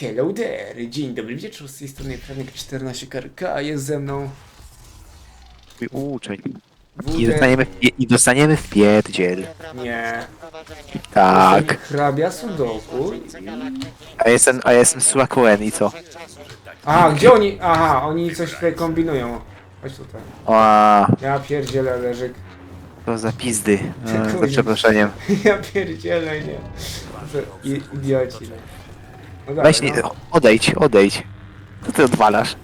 Hello there, dzień dobry wieczór, z tej strony Franek 14 KRK, a jest ze mną Uczeń. I dostaniemy, w pie- I dostaniemy w pierdziel. Nie, Tak. hrabia Sudoku. A jestem, a jestem Suakuen i co? A, gdzie oni? Aha, oni coś tutaj kombinują. Chodź tutaj. O, Ja pierdzielę leżyk. to za pizdy. E, za przeproszeniem. Ja pierdzielę, nie. To i- idioci. No, Weź nie, no. odejdź, odejdź. Co ty odwalasz?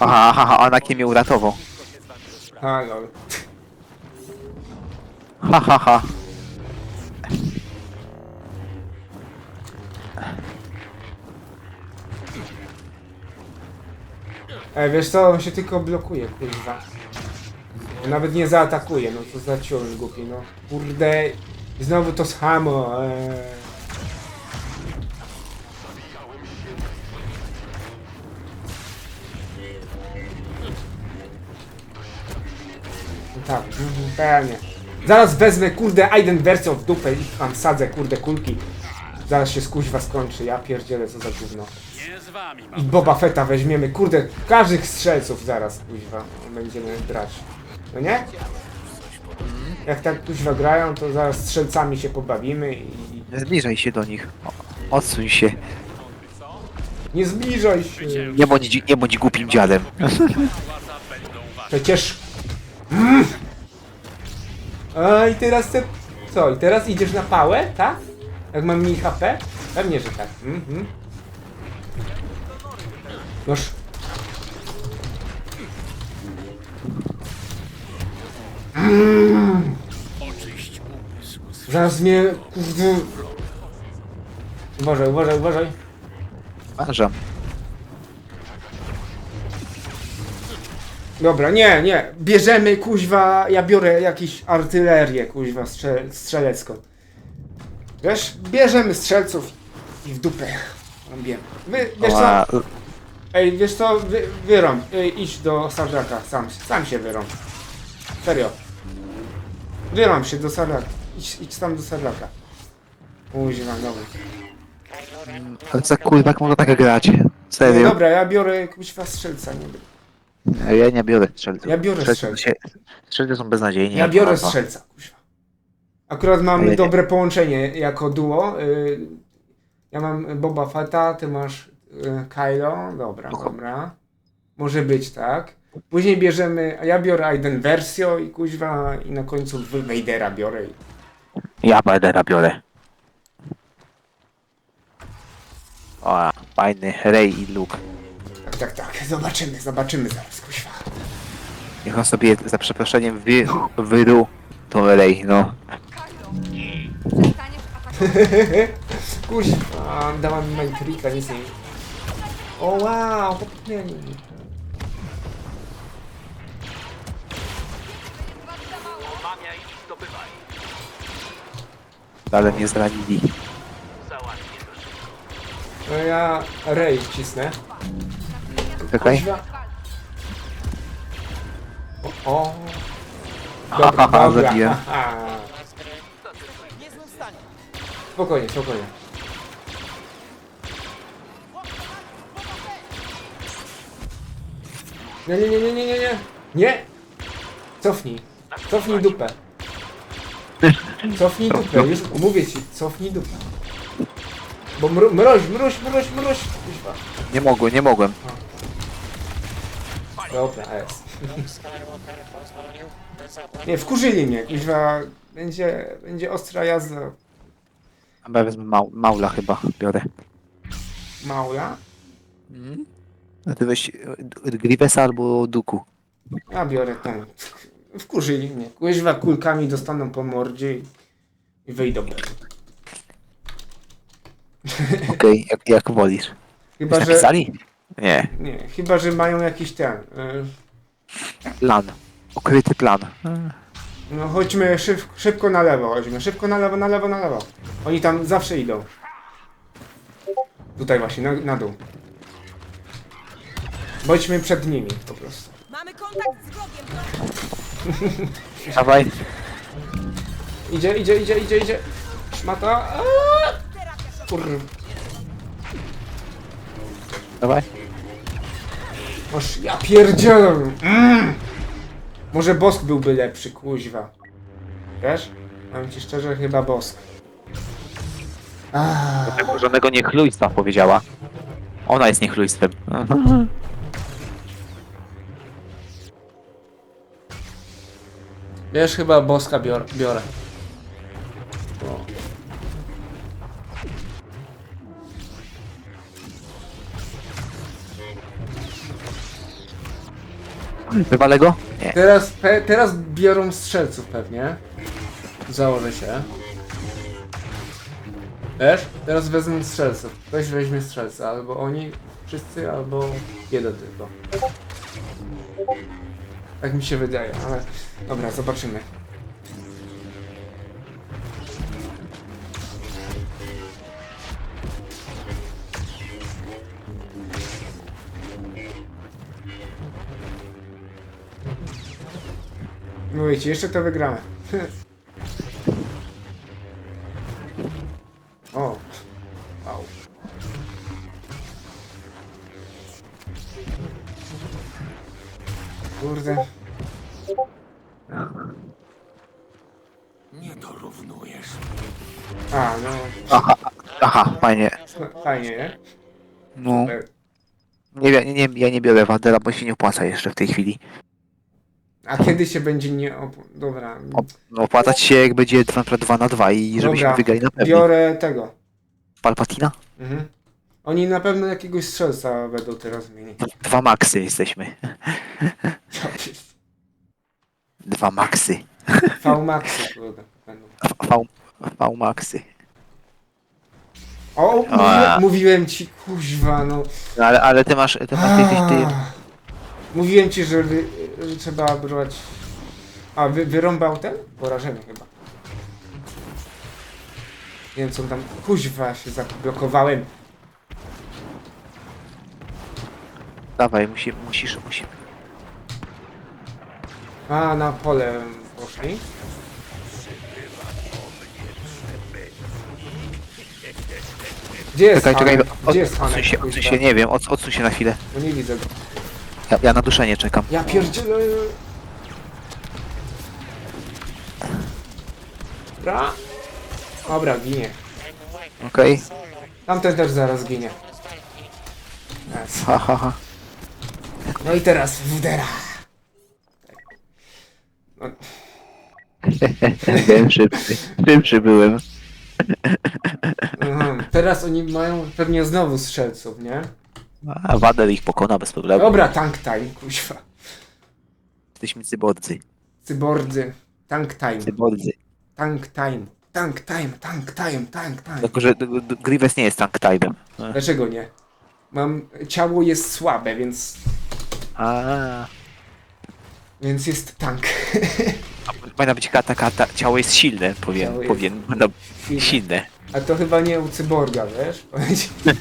Aha, aha, aha, ona kim mnie uratował. A, lol. Ha, ha, ha. Ej, wiesz co, on się tylko blokuje, kurwa. Nawet nie zaatakuje, no to za ciąż głupi, no. Kurde, znowu to samo, eee. No tak, pewnie. Zaraz wezmę, kurde, Aiden wersją w dupę i tam sadzę, kurde, kulki. Zaraz się skuźwa skończy, ja pierdzielę, co za gówno. I Boba Fetta weźmiemy, kurde, każdych strzelców zaraz, kuźwa, będziemy brać. No nie? Jak tak kuźwa grają, to zaraz strzelcami się pobawimy i... Nie zbliżaj się do nich. O, Odsuń się. Nie zbliżaj się! Nie bądź, nie bądź głupim dziadem. Przecież... Mm. A i teraz te... Co, i teraz idziesz na pałę, tak? Jak mam mniej HP? Pewnie, że tak. Mhm. Noż... Mm. Zaraz mnie... Kurde... Uważaj, uważaj, uważaj. Uważam. Dobra, nie, nie. Bierzemy, kuźwa, ja biorę jakąś artylerię, kuźwa, strze strzelecką. Wiesz, bierzemy strzelców i w dupę rąbiemy. Wy, wiesz co, Ła, ej, wiesz co, wy, wyrąb, ej, idź do Sarżaka, sam, sam się wyrąb. Serio. Wyrąb się do Sarżaka, idź, idź tam do Sarżaka. Kuźwa, dobra. Ale za kurwa jak można tak grać? No Serio? dobra, ja biorę kuźwa strzelca, nie wiem. Ja nie biorę strzelców. Ja biorę Strzelcy strzelców. się- Strzelcy są beznadziejni. Ja jak biorę kurwa. strzelca, kuźwa. Akurat mamy dobre połączenie jako duo. Y, ja mam Boba Fetta, ty masz y, Kylo. Dobra, Spoko. dobra. Może być, tak. Później bierzemy, a ja biorę Aiden Versio i kuźwa i na końcu Vadera biorę. i- Ja Badera biorę. O, fajny Rey i Luke. Tak, tak, tak. Zobaczymy, zobaczymy zaraz, kuźwa. Niech on sobie za przeproszeniem wy, wyru to Rey, no. Przestaniesz atakować. Kuźwa, dała mi Mindtricka, nic nie... O wow, popchnęli mnie. Ale mnie zranili. No ja Ray wcisnę. Czekaj. Kuźwa. O, o. Ha, ha, ha, zabiłem. haha. Spokojnie, spokojnie. Nie, nie, nie, nie, nie, nie, nie. Nie! Cofnij. Cofnij dupę. Cofnij dupę, już mówię ci, cofnij dupę. Bo mro, mroź, mroź, mroź. Kuźwa. Nie mogłem, nie mogłem. Dobra, jest. Nie, wkurzyli mnie, kuźwa. Będzie, będzie ostra jazda. Chyba wezmę mał, maula chyba, biorę. Maula. A ty weź Grivesa albo Duku. Ja biorę tą. Wkurzyli mnie. Kuźwa kulkami dostaną po mordzie i, i wyjdą. Okej, jak, jak wolisz. Chyba, że. napisali? Nie. Nie, chyba, że mają jakiś ten. y, Plan. Ukryty plan. No chodźmy szyb, szybko na lewo, chodźmy. Szybko na lewo, na lewo, na lewo. Oni tam zawsze idą. Tutaj właśnie, na, na dół. Bądźmy przed nimi po prostu. Mamy kontakt z wrogiem. Dawaj. Idzie, idzie, idzie, idzie, idzie. szmata. Aaa! Kur... Dawaj. Masz, ja pierdzielę. Mm. Może Bosk byłby lepszy, kuźwa. Wiesz? Powiem ci szczerze, chyba Bosk. Tego żadnego niechlujstwa powiedziała. Ona jest niechlujstwem. Wiesz, chyba Boska bior, biorę. O. Wywalę go? Nie. Teraz, pe, teraz biorą strzelców pewnie. Założę się. Wiesz? Teraz wezmą strzelców. Ktoś weźmie strzelca. Albo oni wszyscy, albo jeden tylko. Tak mi się wydaje, ale... Dobra, zobaczymy. Mówię ci, jeszcze to wygramy. Nie dorównujesz. A, no. Aha, aha, fajnie. Fajnie, nie? No, nie, wiem, nie, nie, ja nie biorę Wandera, bo się nie opłaca jeszcze w tej chwili. A kiedy się będzie nie... Op... Dobra. Op, no, opłacać się jak będzie 2 na 2 na 2 i żebyśmy Dobra, wygrali na pewno. biorę tego. Palpatina? Mhm. Oni na pewno jakiegoś strzelca będą teraz mieli. Dwa maksy jesteśmy. Ja pier- Dwa maksy. V-Maxy, kurde. będą. V, maksy. O, mówiłem, mówiłem ci, kuźwa, no. No, ale, ale ty masz, ty masz, ty, ty, ty. Mówiłem ci, że, wy, że trzeba brać... A, wy, wyrąbał ten? Porażenie chyba. Nie wiem, co on tam... Kuźwa, się zablokowałem. dawaj, musi, musisz, musisz. A, na pole poszli. Gdzie jest Czekaj, czekaj, Hanek? od, Gdzie jest odsuń Hanek? się, odsuń się, nie wiem, od, odsuń się na chwilę. No nie widzę go. Ja, ja na duszenie czekam. Ja pierdzielę. Dobra. Dobra, ginie. Okej? Tamten też zaraz ginie. Yes. Ha, ha, ha. No i teraz Wdera. Wiem, szybszy, szybszy byłem. aha. Teraz oni mają pewnie znowu strzelców, nie? A Wader ich pokona bez problemu. Dobra, tank time, kuźwa. Jesteśmy cybordzy. Cybordzy. Tank time. Cybordzy. Tank time. Tank time, tank time, tank time. Tylko, że d- d- Grievous nie jest tank type'em. Dlaczego nie? Mam... Ciało jest słabe, więc... A, Więc jest tank. powinna być taka, taka, ciało jest silne, powiem, Ciało jest powiem, no, silne. silne. A to chyba nie u cyborga, wiesz?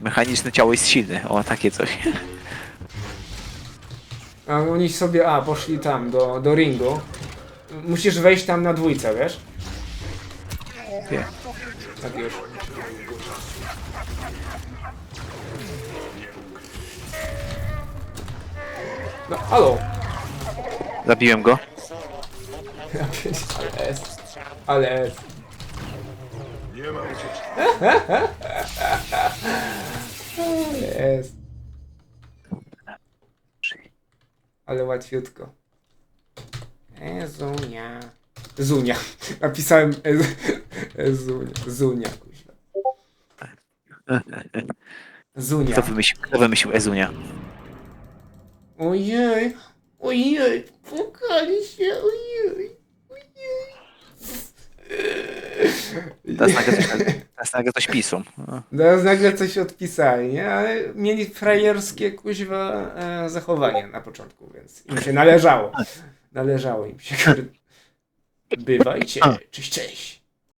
Mechaniczne ciało jest silne, o, takie coś. A oni sobie, a, poszli tam, do, do ringu. Musisz wejść tam na dwójce, wiesz? Nie. Tak już. No, halo! Zabiłem go. Ja pies- ale jest. Ale jest. Nie ma ucieczki. Ale jest. Ale łatwiutko. Ezunia. Zunia. Napisałem ez, Ezunia. Zunia, kuźwa. Zunia. Kto wymyślił, kto wymyślił Ezunia? Ojej. Ojej. Pukali się. Ojej. Ojej. Teraz nagle coś, teraz nagle coś piszą. No. Teraz nagle coś odpisali, nie? Ale mieli frajerskie kuźwa e, zachowanie na początku, więc im się należało. Należało im się. Bywajcie. Cześć, cześć.